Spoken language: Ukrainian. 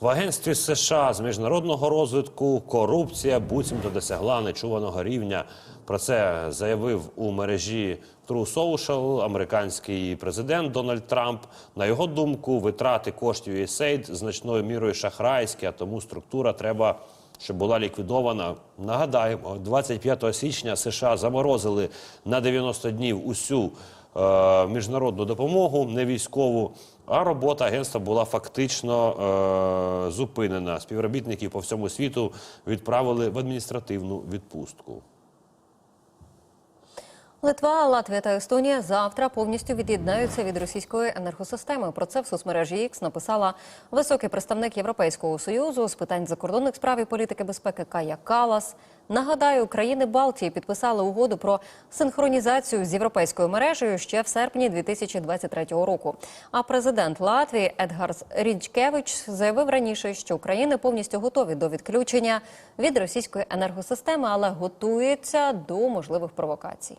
В агентстві США з міжнародного розвитку корупція буцімто досягла нечуваного рівня. Про це заявив у мережі True Social американський президент Дональд Трамп. На його думку, витрати коштів USAID значною мірою шахрайські, а тому структура треба. Щоб була ліквідована, нагадаємо, 25 січня США заморозили на 90 днів усю е, міжнародну допомогу, не військову. А робота агентства була фактично е, зупинена. Співробітників по всьому світу відправили в адміністративну відпустку. Литва, Латвія та Естонія завтра повністю від'єднаються від російської енергосистеми. Про це в соцмережі X написала високий представник Європейського союзу з питань закордонних справ і політики безпеки Кая Калас. Нагадаю, країни Балтії підписали угоду про синхронізацію з європейською мережею ще в серпні 2023 року. А президент Латвії Едгарс Рінчкевич заявив раніше, що країни повністю готові до відключення від російської енергосистеми, але готуються до можливих провокацій.